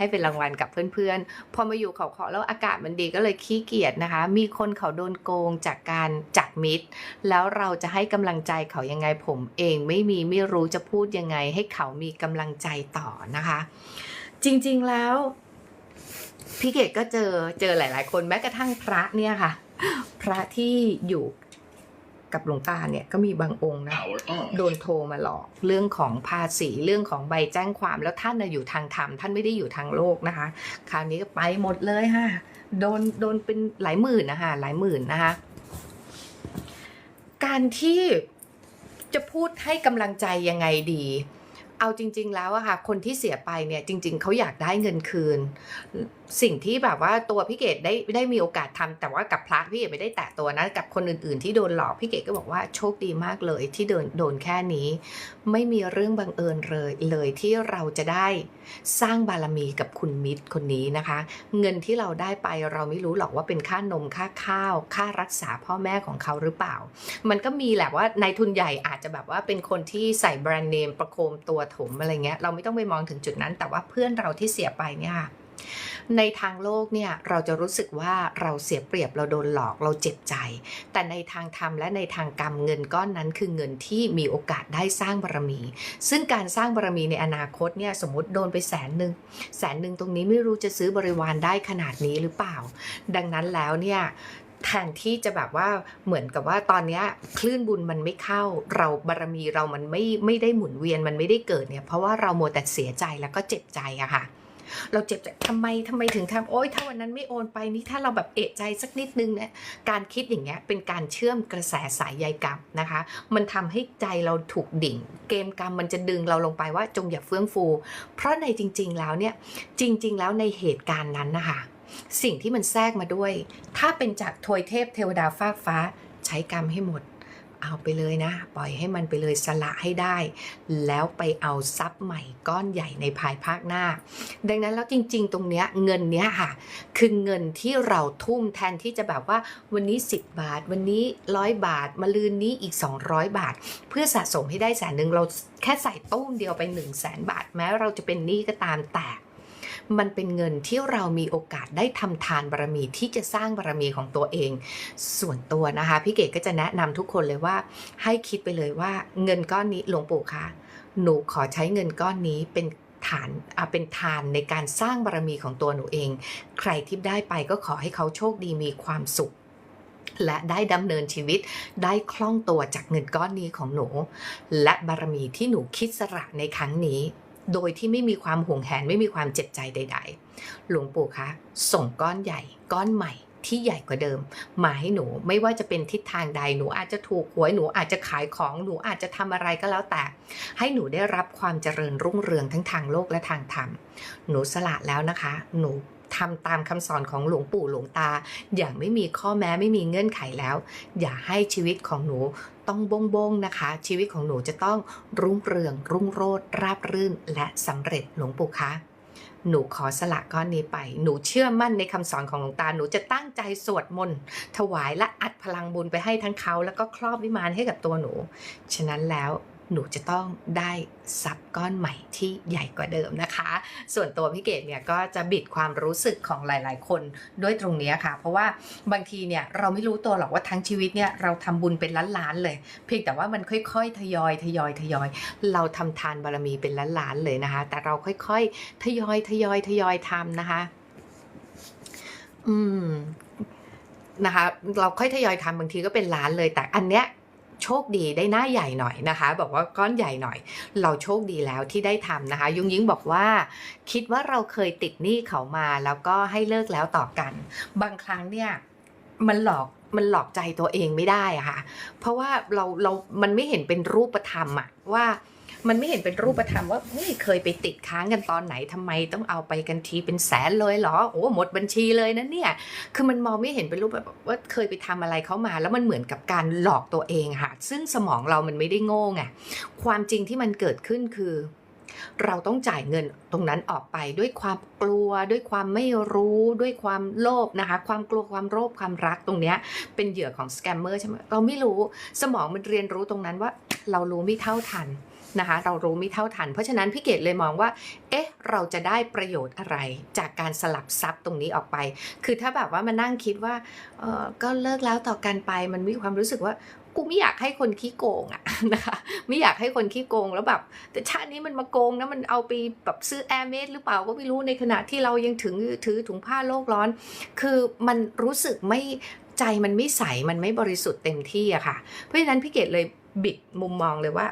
ให้เป็นรางวัลกับเพื่อนๆ พอมาอยู่เขาเคาะแล้วอากาศมันดีก็เลยขี้เกียจนะคะ มีคนเขาโดนโกงจากการจับมิตร แล้วเราจะให้กำลังใจเขายังไงผมเองไม่มีไม่รู้จะพูดยังไง ให้เขามีกำลังใจต่อนะคะ จริงๆแล้วพี่เกดก็เจอเจอหลาย ๆ คนแม้กระทั่งพระเนี่ยค่ะ พระที่อยู่ กับหลวงตาเนี่ยก็มีบางองค์นะ Power on. โดนโทรมาหลอกเรื่องของภาษีเรื่องของใบแจ้งความแล้วท่านน่ะอยู่ทางธรรมท่านไม่ได้อยู่ทางโลกนะคะ คราวนี้ก็ไปหมดเลยค่ะโดนโดนเป็นหลายหมื่นนะคะหลายหมื่นนะคะการที่จะพูดให้กำลังใจยังไงดี เอาจริง ๆ แล้วอะค่ะ คนที่เสียไปเนี่ยจริง ๆ เขาอยากได้เงินคืน สิ่งที่แบบว่าตัวพี่เกดได้ได้มีโอกาสทำแต่ว่ากับพระพี่เกดไม่ได้แตะตัวนะ กับคนอื่นๆ ที่โดนหลอกพี่เกดก็บอกว่าโชคดีมากเลยที่โดนโดนแค่นี้ ไม่มีเรื่องบังเอิญเลยเลยที่เราจะได้สร้างบารมีกับคุณมิตรคนนี้นะคะ เงินที่เราได้ไปเราไม่รู้หรอกว่าเป็นค่านมค่าข้าว ค่ารักษาพ่อแม่ของเขาหรือเปล่า มันก็มีแหละว่านายทุนใหญ่อาจจะแบบว่าเป็นคนที่ใส่แบรนด์เนมประโคมตัวถมอะไรเงี้ยเราไม่ต้องไปมองถึงจุดนั้น แต่ว่าเพื่อนเราที่เสียไปเนี่ยค่ะ ในทางโลกเนี่ยเราจะรู้สึกว่าเราเสียเปรียบเราโดนหลอกเราเจ็บใจ แต่ในทางธรรมและในทางกรรมเงินก้อนนั้นคือเงินที่มีโอกาสได้สร้างบารมี ซึ่งการสร้างบารมีในอนาคตเนี่ยสมมติโดนไปแสนหนึ่งแสนหนึ่งตรงนี้ไม่รู้จะซื้อบริวารได้ขนาดนี้หรือเปล่า ดังนั้นแล้วเนี่ยแทนที่จะแบบว่าเหมือนกับว่าตอนนี้คลื่นบุญมันไม่เข้า เราบารมีเรามันไม่ไม่ได้หมุนเวียนมันไม่ได้เกิดเนี่ยเพราะว่าเราโมแต่เสียใจแล้วก็เจ็บใจอะค่ะ เราเจ็บใจทำไมทำไมถึงทำโอ๊ยถ้าวันนั้นไม่โอนไปนี่ถ้าเราแบบเอะใจสักนิดนึงเนี่ยการคิดอย่างเงี้ยเป็นการเชื่อมกระแสสายใยกรรมนะคะ มันทำให้ใจเราถูกดิ่ง เกมกรรมมันจะดึงเราลงไปว่าจงอย่าเฟื่องฟู เพราะในจริง ๆ แล้วเนี่ยจริง ๆ แล้วในเหตุการณ์นั้นนะคะสิ่งที่มันแทรกมาด้วย ถ้าเป็นจากทวยเทพเทวดาฟากฟ้าใช้กรรมให้หมด เอาไปเลยนะ ปล่อยให้มันไปเลยสละให้ได้ แล้วไปเอาทรัพย์ใหม่ก้อนใหญ่ในภายภาคหน้า ดังนั้นแล้วจริง ๆ ตรงเนี้ยเงินเนี้ยค่ะคือเงินที่เราทุ่มแทนที่จะแบบว่าวันนี้ 10 บาท วันนี้ร้อยบาทมาลืนนี้อีก 200 บาท เพื่อสะสมให้ได้แสนหนึ่งเราแค่ใส่ตู้มเดียวไป 1 0 0 0 0แสนบาท แม้เราจะเป็นหนี้ก็ตามแต่ มันเป็นเงินที่เรามีโอกาสได้ทำทานบารมีที่จะสร้างบารมีของตัวเอง ส่วนตัวนะคะพี่เกดก็จะแนะนำทุกคนเลยว่า ให้คิดไปเลยว่าเงินก้อนนี้หลวงปู่คะหนูขอใช้เงินก้อนนี้เป็นฐานอะเป็นทานในการสร้างบารมีของตัวหนูเอง ใครที่ได้ไปก็ขอให้เขาโชคดีมีความสุข และได้ดำเนินชีวิตได้คล่องตัวจากเงินก้อนนี้ของหนู และบารมีที่หนูคิดสละในครั้งนี้ โดยที่ไม่มีความห่วงแหนไม่มีความเจ็บใจใด ๆ หลวงปู่คะส่งก้อนใหญ่ ก้อนใหม่ที่ใหญ่กว่าเดิม มาให้หนูไม่ว่าจะเป็นทิศทางใดหนูอาจจะถูกหวยหนูอาจจะขายของหนูอาจจะทำอะไรก็แล้วแต่ ให้หนูได้รับความเจริญรุ่งเรืองทั้งทางโลกและทางธรรม หนูสละแล้วนะคะ หนู ทำตามคำสอนของหลวงปู่หลวงตา อย่างไม่มีข้อแม้ไม่มีเงื่อนไขแล้ว อย่าให้ชีวิตของหนูต้องบงบงนะคะ ชีวิตของหนูจะต้องรุ่งเรือง รุ่งโรจน์ราบรื่น และสำเร็จหลวงปู่คะหนูขอสละก้อนนี้ไป หนูเชื่อมั่นในคำสอนของหลวงตา หนูจะตั้งใจสวดมนต์ถวายและอัดพลังบุญไปให้ทั้งเขา แล้วก็ครอบวิมานให้กับตัวหนู ฉะนั้นแล้ว หนูจะต้องได้ทรัพย์ก้อนใหม่ที่ใหญ่กว่าเดิมนะคะ ส่วนตัวพี่เกดเนี่ยก็จะบิดความรู้สึกของหลาย ๆ คนด้วยตรงนี้ค่ะ เพราะว่าบางทีเนี่ยเราไม่รู้ตัวหรอกว่าทั้งชีวิตเนี่ยเราทำบุญเป็นล้านๆเลย เพียงแต่ว่ามันค่อย ๆ ทยอยทยอยทยอย เราทำทานบารมีเป็นล้านๆเลยนะคะ แต่เราค่อย ๆ ทยอยทยอยทยอยทำนะคะ อืมนะคะเราค่อยทยอยทำบางทีก็เป็นล้านเลย แต่อันเนี้ย โชคดีได้หน้าใหญ่หน่อยนะคะ บอกว่าก้อนใหญ่หน่อย เราโชคดีแล้วที่ได้ทำนะคะ ยุงยิงบอกว่า คิดว่าเราเคยติดหนี้เขามาแล้วก็ให้เลิกแล้วต่อกัน บางครั้งเนี่ยมันหลอกมันหลอกใจตัวเองไม่ได้อะค่ะ เพราะว่าเราเรา มันไม่เห็นเป็นรูปธรรมอะว่า มันไม่เห็นเป็นรูปธรรมว่าเฮ้ยเคยไปติดค้างกันตอนไหนทำไมต้องเอาไปกันทีเป็นแสนเลยเหรอโอ้หมดบัญชีเลยนะเนี่ย คือมันมองไม่เห็นเป็นรูปแบบว่าเคยไปทำอะไรเขามา แล้วมันเหมือนกับการหลอกตัวเองค่ะซึ่งสมองเรามันไม่ได้โง่ไงความจริงที่มันเกิดขึ้นคือเราต้องจ่ายเงินตรงนั้นออกไปด้วยความกลัว ด้วยความไม่รู้ด้วยความโลภนะคะ ความกลัวความโลภความรักตรงเนี้ยเป็นเหยื่อของสแกมเมอร์ใช่ไหมเราไม่รู้สมองมันเรียนรู้ตรงนั้นว่าเรารู้ไม่เท่าทัน นะคะ เรารู้ไม่เท่าทัน เพราะฉะนั้นพี่เกดเลยมองว่า เอ๊ะ เราจะได้ประโยชน์อะไร จากการสลับซับตรงนี้ออกไป คือถ้าแบบว่ามานั่งคิดว่าเออก็เลิกแล้วต่อกันไป มันมีความรู้สึกว่ากูไม่อยากให้คนขี้โกงอะนะคะไม่อยากให้คนขี้โกงแล้วแบบแต่ชาตินี้มันมาโกงนะมันเอาไปแบบซื้อแอร์เมสหรือเปล่าก็ไม่รู้ในขณะที่เรายังถึงถือถุงผ้าโลกร้อน คือมันรู้สึกไม่ใจมันไม่ใสมันไม่บริสุทธิ์เต็มที่อะค่ะ เพราะฉะนั้นพี่เกดเลยบิดมุมมองเลยว่า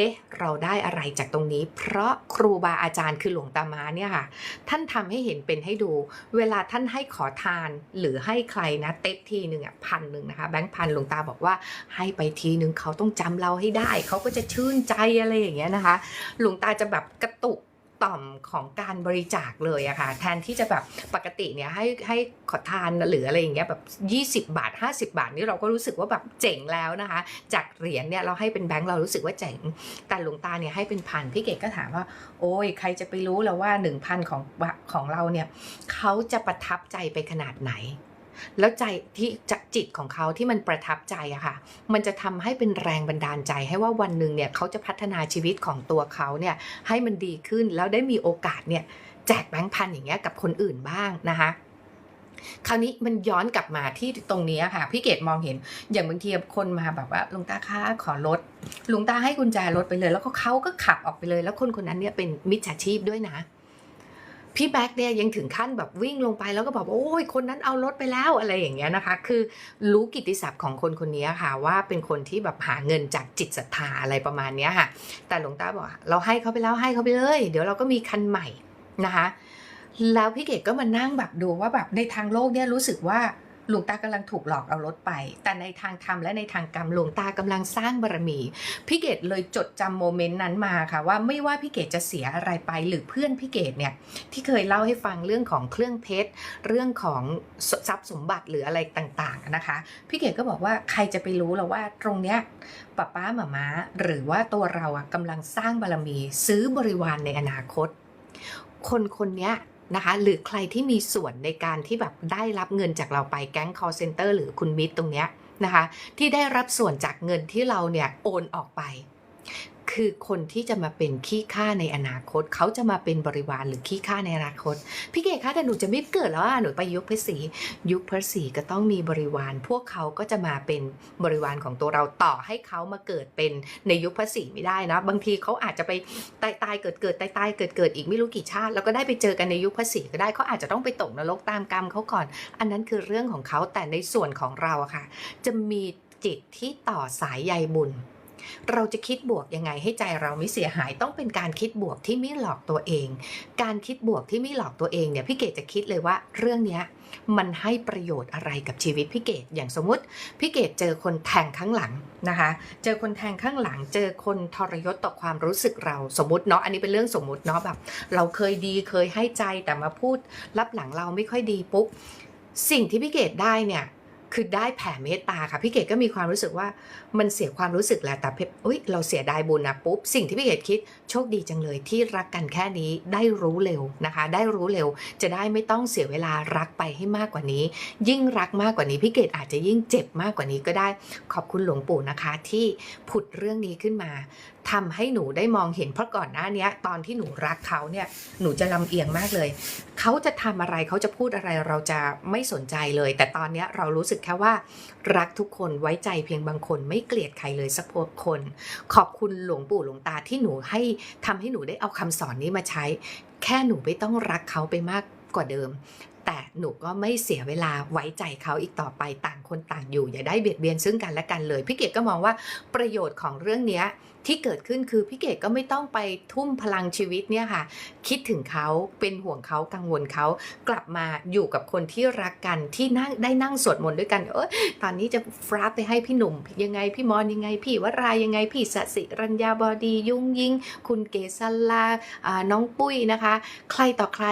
เอ๊ะ เราได้อะไรจากตรงนี้ เพราะครูบาอาจารย์คือหลวงตามาเนี่ยค่ะ ท่านทำให้เห็นเป็นให้ดู เวลาท่านให้ขอทานหรือให้ใครนะเต็กทีหนึ่งอะพันหนึ่งนะคะ แบงค์พันหลวงตาบอกว่าให้ไปทีหนึ่งเขาต้องจำเราให้ได้ เขาก็จะชื่นใจอะไรอย่างเงี้ยนะคะ หลวงตาจะแบบกระตุก ต่อมของการบริจาคเลยอะค่ะแทนที่จะแบบปกติเนี่ยให้ให้ขอทานหรืออะไรอย่างเงี้ยแบบ20 บาท 50 บาทนี่เราก็รู้สึกว่าแบบเจ๋งแล้วนะคะ จากเหรียญเนี่ยเราให้เป็นแบงค์เรารู้สึกว่าเจ๋งแต่หลวงตาเนี่ยให้เป็นพันพี่เกดก็ถามว่า โอ้ยใครจะไปรู้แล้วว่า 1,000 ของของเราเนี่ยเขาจะประทับใจไปขนาดไหน แล้วใจที่จจิตของเขาที่มันประทับใจอะค่ะ มันจะทำให้เป็นแรงบันดาลใจ ให้ว่าวันหนึ่งเนี่ยเขาจะพัฒนาชีวิตของตัวเขาเนี่ยให้มันดีขึ้นแล้วได้มีโอกาสเนี่ยแจกแบงค์พันอย่างเงี้ยกับคนอื่นบ้างนะคะคราวนี้มันย้อนกลับมาที่ตรงนี้ค่ะ พี่เกดมองเห็น อย่างบางทีคนมาแบบว่าลวงตาคะขอรถลวงตาให้กุญแจรถไปเลย แล้วก็เขาก็ขับออกไปเลย แล้วคนคนนั้นเนี่ยเป็นมิจฉาชีพด้วยนะ พี่แบ็กเนี่ยยังถึงขั้นแบบวิ่งลงไปแล้วก็บอกว่าโอ้ยคนนั้นเอารถไปแล้วอะไรอย่างเงี้ยนะคะ คือรู้กิติศัพท์ของคนคนนี้ค่ะว่าเป็นคนที่แบบหาเงินจากจิตศรัทธาอะไรประมาณเนี้ยค่ะ แต่หลวงตาบอกเราให้เขาไปแล้วให้เขาไปเลย เดี๋ยวเราก็มีคันใหม่นะคะ แล้วพี่เกดก็มานั่งแบบดูว่าแบบในทางโลกเนี่ยรู้สึกว่า หลวงตากำลังถูกหลอกเอารถไป แต่ในทางธรรมและในทางกรรมหลวงตากำลังสร้างบารมี พี่เกดเลยจดจำโมเมนต์นั้นมาค่ะว่าไม่ว่าพี่เกดจะเสียอะไรไปหรือเพื่อนพี่เกดเนี่ยที่เคยเล่าให้ฟังเรื่องของเครื่องเพชรเรื่องของทรัพย์สมบัติหรืออะไรต่างๆนะคะพี่เกดก็บอกว่าใครจะไปรู้แล้วว่าตรงเนี้ยป้าป้าหมาม้าหรือว่าตัวเราอะกำลังสร้างบารมี ซื้อบริวารในอนาคต คนคนเนี้ย นะคะ หรือใครที่มีส่วนในการที่แบบได้รับเงินจากเราไปแก๊ง call center หรือคุณมิตรตรงเนี้ยนะคะ ที่ได้รับส่วนจากเงินที่เราเนี่ยโอนออกไป คือคนที่จะมาเป็นขี้ข้าในอนาคต เขาจะมาเป็นบริวารหรือขี้ข้าในอนาคต พี่เก๋คะแต่หนูจะไม่เกิดแล้วอะหนูไปยุคพระศรียุคพระศรีก็ต้องมีบริวาร พวกเขาก็จะมาเป็นบริวารของตัวเราต่อให้เขามาเกิดเป็นในยุคพระศรีไม่ได้นะ บางทีเขาอาจจะไปตายตายเกิดเกิดตายตายเกิดเกิดอีกไม่รู้กี่ชาติแล้วก็ได้ไปเจอกันในยุคพระศรีก็ได้เขาอาจจะต้องไปตกนรกตามกรรมเขาก่อน อันนั้นคือเรื่องของเขาแต่ในส่วนของเราอะค่ะ จะมีจิตที่ต่อสายใยบุญ เราจะคิดบวกยังไงให้ใจเราไม่เสียหายต้องเป็นการคิดบวกที่ไม่หลอกตัวเอง การคิดบวกที่ไม่หลอกตัวเองเนี่ยพี่เกดจะคิดเลยว่าเรื่องเนี้ยมันให้ประโยชน์อะไรกับชีวิตพี่เกดอย่างสมมติพี่เกดเจอคนแทงข้างหลังนะคะ เจอคนแทงข้างหลัง เจอคนทรยศต่อความรู้สึกเราสมมติเนาะอันนี้เป็นเรื่องสมมติเนาะแบบ เราเคยดีเคยให้ใจแต่มาพูดรับหลังเราไม่ค่อยดีปุ๊บสิ่งที่พี่เกดได้เนี่ย คือได้แผ่เมตตาค่ะพี่เกดก็มีความรู้สึกว่ามันเสียความรู้สึกแหละแต่เพอุ้ยเราเสียดายบุญนะปุ๊บสิ่งที่พี่เกดคิดโชคดีจังเลยที่รักกันแค่นี้ได้รู้เร็วนะคะ ได้รู้เร็วจะได้ไม่ต้องเสียเวลารักไปให้มากกว่านี้ ยิ่งรักมากกว่านี้พี่เกดอาจจะยิ่งเจ็บมากกว่านี้ก็ได้ขอบคุณหลวงปู่นะคะที่ผุดเรื่องนี้ขึ้นมาทำให้หนูได้มองเห็นเพราะก่อนหน้านี้ตอนที่หนูรักเขาเนี่ยหนูจะลำเอียงมากเลย เขาจะทำอะไรเขาจะพูดอะไรเราจะไม่สนใจเลย แต่ตอนนี้เรารู้สึกแค่ว่า รักทุกคนไว้ใจเพียงบางคนไม่เกลียดใครเลยสักคน ขอบคุณหลวงปู่หลวงตาที่หนูให้ทำให้หนูได้เอาคำสอนนี้มาใช้ แค่หนูไม่ต้องรักเขาไปมากกว่าเดิม แต่หนูก็ไม่เสียเวลาไว้ใจเขาอีกต่อไปต่างคนต่างอยู่ อย่าได้เบียดเบียนซึ่งกันและกันเลยพี่เกดก็มองว่าประโยชน์ของเรื่องนี้ที่เกิดขึ้นคือพี่เกดก็ไม่ต้องไปทุ่มพลังชีวิตเนี่ยค่ะ คิดถึงเขาเป็นห่วงเขากังวลเขากลับมาอยู่กับคนที่รักกันที่นั่งได้นั่งสวดมนต์ด้วยกันเออตอนนี้จะฟราไปให้พี่หนุ่ม ยังไงพี่มอนยังไง พี่วรายังไงพี่สสิรัญญาบดี ยุ่งยิง คุณเกษลาอ่าน้องปุ้ยนะคะ ใครต่อใคร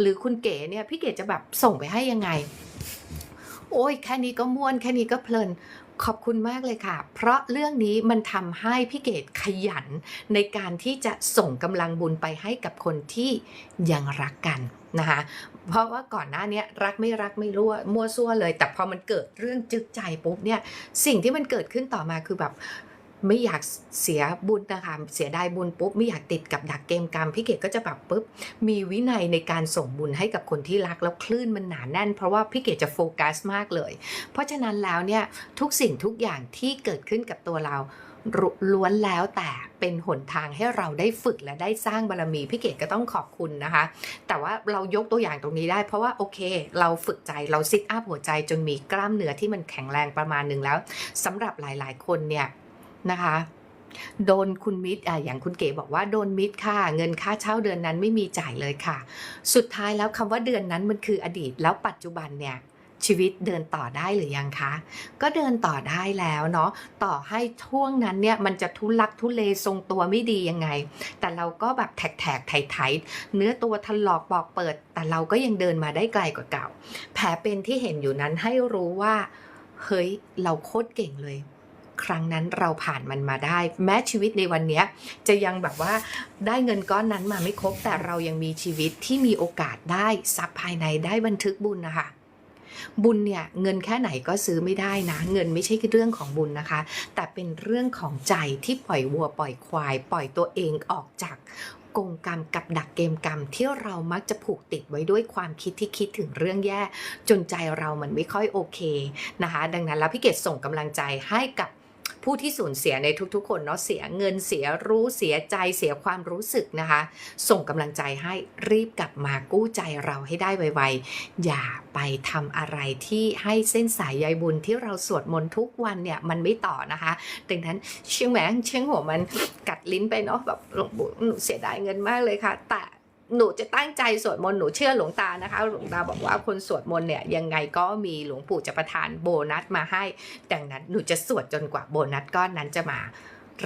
หรือคุณเก๋เนี่ยพี่เก๋จะแบบส่งไปให้ยังไง โอ้ยแค่นี้ก็ม่วนแค่นี้ก็เพลินขอบคุณมากเลยค่ะ เพราะเรื่องนี้มันทำให้พี่เกดขยัน ในการที่จะส่งกำลังบุญไปให้กับคนที่ยังรักกันนะคะ เพราะว่าก่อนหน้านี้รักไม่รักไม่รู้มั่วซั่วเลย แต่พอมันเกิดเรื่องจึกใจปุ๊บเนี่ย สิ่งที่มันเกิดขึ้นต่อมาคือแบบ ไม่อยากเสียบุญนะคะเสียดายบุญปุ๊บไม่อยากติดกับดักเกมกรรมพี่เกดก็จะแบบปุ๊บมีวินัยในการส่งบุญให้กับคนที่รักแล้วคลื่นมันหนาแน่น เพราะว่าพี่เกดจะโฟกัสมากเลย เพราะฉะนั้นแล้วเนี่ยทุกสิ่งทุกอย่างที่เกิดขึ้นกับตัวเราล้วนแล้วแต่เป็นหนทางให้เราได้ฝึกและได้สร้างบารมีพี่เกดก็ต้องขอบคุณนะคะ แต่ว่าเรายกตัวอย่างตรงนี้ได้ เพราะว่าโอเค เราฝึกใจเราซิทอัพหัวใจจนมีกล้ามเนื้อที่มันแข็งแรงประมาณหนึ่งแล้วสำหรับหลาย ๆ คนเนี่ย นะคะโดนคุณมิตรอะอย่างคุณเก๋บอกว่าโดนมิตรค่ะ เงินค่าเช่าเดือนนั้นไม่มีจ่ายเลยค่ะ สุดท้ายแล้วคำว่าเดือนนั้นมันคืออดีตแล้วปัจจุบันเนี่ยชีวิตเดินต่อได้หรือยังคะ ก็เดินต่อได้แล้วเนาะ ต่อให้ช่วงนั้นเนี่ยมันจะทุลักทุเลทรงตัวไม่ดียังไง แต่เราก็แบบแถกๆไถๆเนื้อตัวถลอกบอกเปิด แต่เราก็ยังเดินมาได้ไกลกว่าเก่า แผลเป็นที่เห็นอยู่นั้นให้รู้ว่า เฮ้ย เราโคตรเก่งเลย ครั้งนั้นเราผ่านมันมาได้ แม้ชีวิตในวันนี้จะยังแบบว่าได้เงินก้อนนั้นมาไม่ครบแต่เรายังมีชีวิตที่มีโอกาสได้ทรัพย์ภายในได้บันทึกบุญนะคะบุญเนี่ยเงินแค่ไหนก็ซื้อไม่ได้นะ เงินไม่ใช่เรื่องของบุญนะคะ แต่เป็นเรื่องของใจที่ปล่อยวัวปล่อยควาย ปล่อยตัวเองออกจากกงกรรมกับดักเกมกรรมที่เรามักจะผูกติดไว้ด้วยความคิดที่คิดถึงเรื่องแย่ จนใจเรามันไม่ค่อยโอเคนะคะ ดังนั้นแล้วพี่เกดส่งกำลังใจให้กับ ผู้ที่สูญเสียในทุกๆ คนเนาะเสียเงินเสียรู้เสียใจเสียความรู้สึกนะคะ ส่งกำลังใจให้รีบกลับมากู้ใจเราให้ได้ไวๆ อย่าไปทำอะไรที่ให้เส้นสายใยบุญที่เราสวดมนต์ทุกวันเนี่ยมันไม่ต่อนะคะดังนั้นเชียงแหมงเชียงหัวมันกัดลิ้นไปเนาะแบบหลวงปู่เสียดายเงินมากเลยค่ะ แต่ หนูจะตั้งใจสวดมนต์หนูเชื่อหลวงตานะคะ หลวงตาบอกว่าคนสวดมนต์เนี่ยยังไงก็มีหลวงปู่จะประทานโบนัสมาให้ ดังนั้นหนูจะสวดจนกว่าโบนัสก้อนนั้นจะมา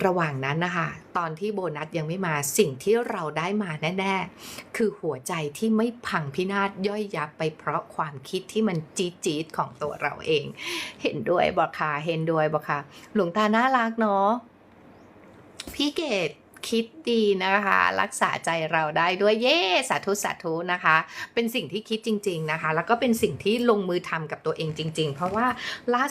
ระหว่างนั้นนะคะตอนที่โบนัสยังไม่มาสิ่งที่เราได้มาแน่ๆ คือหัวใจที่ไม่พังพินาศย่อยยับไปเพราะความคิดที่มันจี๊ดจี๊ดของตัวเราเอง เห็นด้วยบอกค่ะเห็นด้วยบอกค่ะหลวงตาน่ารักเนาะพี่เกด คิดดีนะคะ รักษาใจเราได้ด้วยเย้สาธุสาธุนะคะ เป็นสิ่งที่คิดจริง ๆนะคะ แล้วก็เป็นสิ่งที่ลงมือทำกับตัวเองจริง ๆ เพราะว่าล่า